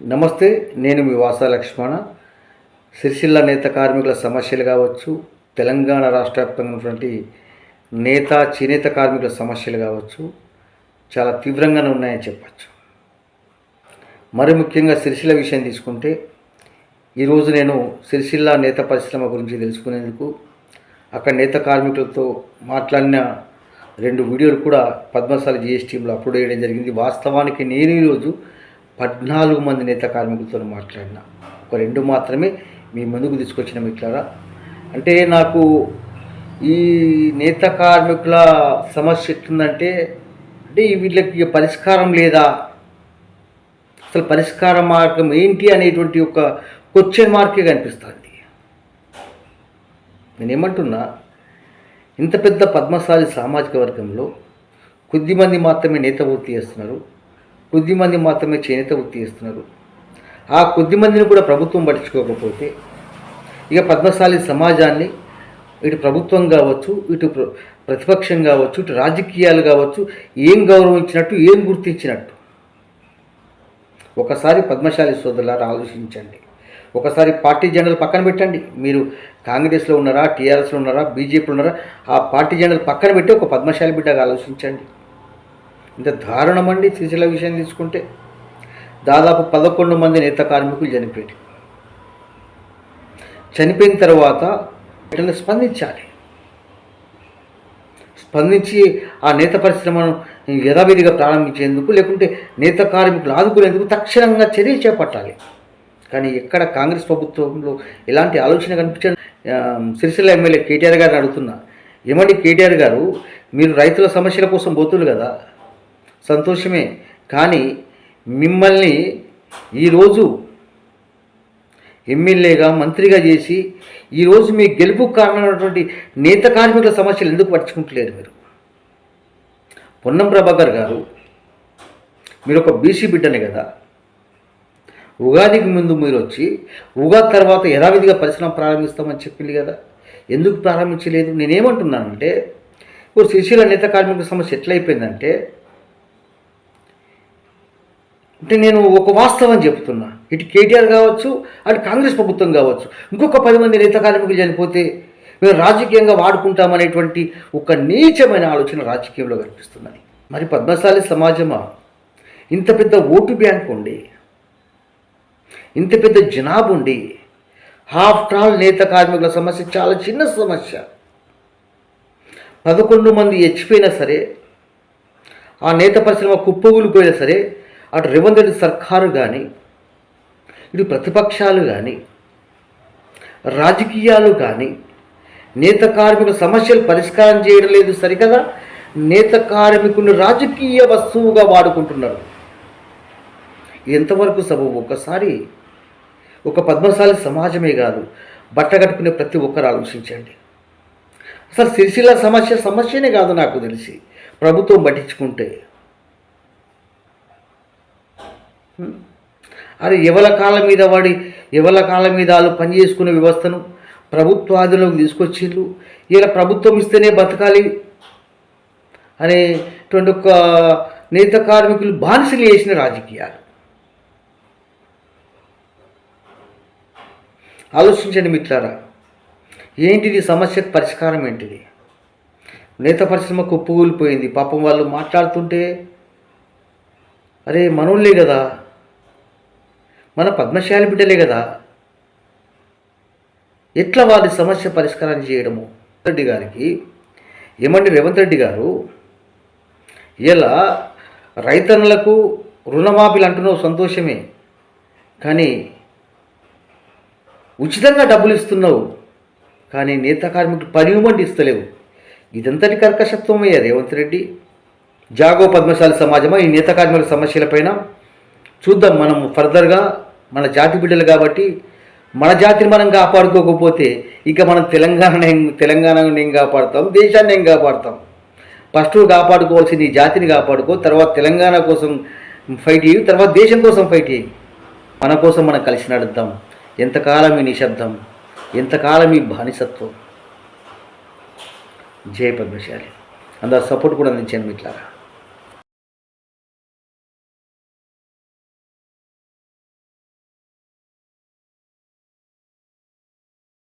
నమస్తే నేను మీ వాస లక్ష్మణ. సిరిసిల్ల నేత కార్మికుల సమస్యలు కావచ్చు తెలంగాణ రాష్ట్ర వ్యాప్తంగా ఉన్నటువంటి నేత చేనేత కార్మికుల సమస్యలు కావచ్చు చాలా తీవ్రంగానే ఉన్నాయని చెప్పచ్చు. మరి ముఖ్యంగా సిరిసిల్ల విషయం తీసుకుంటే ఈరోజు నేను సిరిసిల్ల నేత పరిశ్రమ గురించి తెలుసుకునేందుకు అక్కడ నేత కార్మికులతో మాట్లాడిన రెండు వీడియోలు కూడా పద్మశాలి జిఎస్టీలో అప్లోడ్ చేయడం జరిగింది. వాస్తవానికి నేను ఈరోజు పద్నాలుగు మంది నేత కార్మికులతో మాట్లాడిన. ఒక రెండు మాత్రమే మీ ముందుకు తీసుకొచ్చిన మిట్లారా అంటే నాకు ఈ నేత కార్మికుల సమస్య ఎట్లుందంటే అంటే వీళ్ళకి పరిష్కారం లేదా? అసలు పరిష్కార మార్గం ఏంటి అనేటువంటి ఒక క్వశ్చన్ మార్కే కనిపిస్తుంది. నేనేమంటున్నా ఇంత పెద్ద పద్మశాలి సామాజిక వర్గంలో కొద్దిమంది మాత్రమే నేత వృత్తి చేస్తున్నారు. కొద్దిమంది మాత్రమే చేనేత వృత్తి చేస్తున్నారు. ఆ కొద్దిమందిని కూడా ప్రభుత్వం పట్టించుకోకపోతే ఇక పద్మశాలి సమాజాన్ని ఇటు ప్రభుత్వం కావచ్చు ఇటు ప్ర- ప్రతిపక్షం కావచ్చు ఇటు రాజకీయాలు కావచ్చు ఏం గౌరవించినట్టు ఏం గుర్తించినట్టు. ఒకసారి పద్మశాలి సోదరులారా ఆలోచించండి. ఒకసారి పార్టీ జెండాలు పక్కన పెట్టండి. మీరు కాంగ్రెస్లో ఉన్నారా టీఆర్ఎస్లో ఉన్నారా బీజేపీలో ఉన్నారా ఆ పార్టీ జెండాలు పక్కన పెట్టి ఒక పద్మశాలి బిడ్డగా ఆలోచించండి. ఇంత దారుణమండి సిరిసిల్ల విషయం తీసుకుంటే. దాదాపు పదకొండు మంది నేత కార్మికులు చనిపోయారు. చనిపోయిన తర్వాత వీటిని స్పందించాలి. స్పందించి ఆ నేత పరిశ్రమను యథావిధిగా ప్రారంభించేందుకు లేకుంటే నేత కార్మికులు ఆదుకునేందుకు తక్షణంగా చర్యలు చేపట్టాలి. కానీ ఎక్కడ కాంగ్రెస్ ప్రభుత్వంలో ఎలాంటి ఆలోచన కనిపించడం? సిరిసిల్ల ఎమ్మెల్యే కేటీఆర్ గారిని అడుగుతున్నా. ఏమండి కేటీఆర్ గారు మీరు రైతుల సమస్యల కోసం పోతున్నారు కదా. సంతోషమే. కానీ మిమ్మల్ని ఈరోజు ఎమ్మెల్యేగా మంత్రిగా చేసి ఈరోజు మీ గెలుపు కారణమైనటువంటి నేత కార్మికుల సమస్యలు ఎందుకు పట్టించుకుంటలేరు మీరు? పొన్నం ప్రభాకర్ గారు మీరు ఒక బీసీ బిడ్డనే కదా. ఉగాదికి ముందు మీరు వచ్చి ఉగాది తర్వాత యథావిధిగా పరిశ్రమ ప్రారంభిస్తామని చెప్పింది కదా. ఎందుకు ప్రారంభించలేదు? నేనేమంటున్నానంటే ఇప్పుడు సిరిసిల్ల నేత కార్మికుల సమస్య ఎట్లయిపోయిందంటే అంటే నేను ఒక వాస్తవం చెప్తున్నా. ఇటు కేటీఆర్ కావచ్చు అటు కాంగ్రెస్ ప్రభుత్వం కావచ్చు. ఇంకొక పది మంది నేత కార్మికులు చనిపోతే మేము రాజకీయంగా వాడుకుంటామనేటువంటి ఒక నీచమైన ఆలోచన రాజకీయంలో కనిపిస్తున్నది. మరి పద్మశాలి సమాజమా? ఇంత పెద్ద ఓటు బ్యాంక్ ఉండి ఇంత పెద్ద జనాభా ఉండి హాఫ్టర్ ఆల్ నేత కార్మికుల సమస్య చాలా చిన్న సమస్య. పదకొండు మంది చచ్చిపోయినా సరే ఆ నేత పరిశ్రమ కుప్పగూలిపోయినా సరే అటు రేవంత్ రెడ్డి సర్కారు కానీ ఇటు ప్రతిపక్షాలు కానీ రాజకీయాలు కానీ నేత కార్మికుల సమస్యలు పరిష్కారం చేయడం లేదు సరికదా? నేత కార్మికుని రాజకీయ వస్తువుగా వాడుకుంటున్నారు. ఎంతవరకు సబబు? ఒకసారి ఒక పద్మశాలి సమాజమే కాదు బట్ట కట్టుకునే ప్రతి ఒక్కరు ఆలోచించండి. అసలు సిరిసిల్ల సమస్య సమస్యనే కాదు నాకు తెలిసి. ప్రభుత్వం పట్టించుకుంటే అరే ఎవల కాళ్ళ మీద వాడి ఎవల కాళ్ళ మీద వాళ్ళు పనిచేసుకునే వ్యవస్థను ప్రభుత్వాదిలోకి తీసుకొచ్చిళ్ళు ఇలా ప్రభుత్వం ఇస్తేనే బతకాలి అనేటువంటి ఒక నేత కార్మికులు బానిసలు చేసిన రాజకీయాలు. ఆలోచించండి మిత్రారా ఏంటిది సమస్యకు పరిష్కారం ఏంటిది? నేత పరిశ్రమ కుప్పకూలిపోయింది. పాపం వాళ్ళు మాట్లాడుతుంటే అరే మనోళ్ళే కదా. మన పద్మశాలి బిడ్డలే కదా. ఎట్లా వారి సమస్య పరిష్కారం చేయడము? రెడ్డి గారికి ఏమండి రేవంత్ రెడ్డి గారు? ఇలా రైతన్నులకు రుణమాఫీలు అంటున్నావు సంతోషమే. కానీ ఉచితంగా డబ్బులు ఇస్తున్నావు. కానీ నేత కార్మికులు పని ఇస్తలేవు. ఇదంతటి కర్కశత్వమయ్యా రేవంత్ రెడ్డి. జాగో పద్మశాలి సమాజమా? ఈ నేత కార్మికుల సమస్యలపైన చూద్దాం మనం ఫర్దర్గా మన జాతి బిడ్డలు కాబట్టి మన జాతిని మనం కాపాడుకోకపోతే ఇక మనం తెలంగాణ తెలంగాణను ఏం కాపాడుతాం దేశాన్ని ఏం కాపాడుతాం? ఫస్ట్ కాపాడుకోవాల్సింది ఈ జాతిని కాపాడుకో తర్వాత తెలంగాణ కోసం ఫైట్ చేయి తర్వాత దేశం కోసం ఫైట్ చేయి. మన కోసం మనం కలిసి నడుద్దాం. ఎంతకాలం ఈ నిశ్శబ్దం? ఎంతకాలం ఈ బానిసత్వం? జయ పద్మశాలి. అందరు సపోర్ట్ కూడా అందించాను మిట్లారా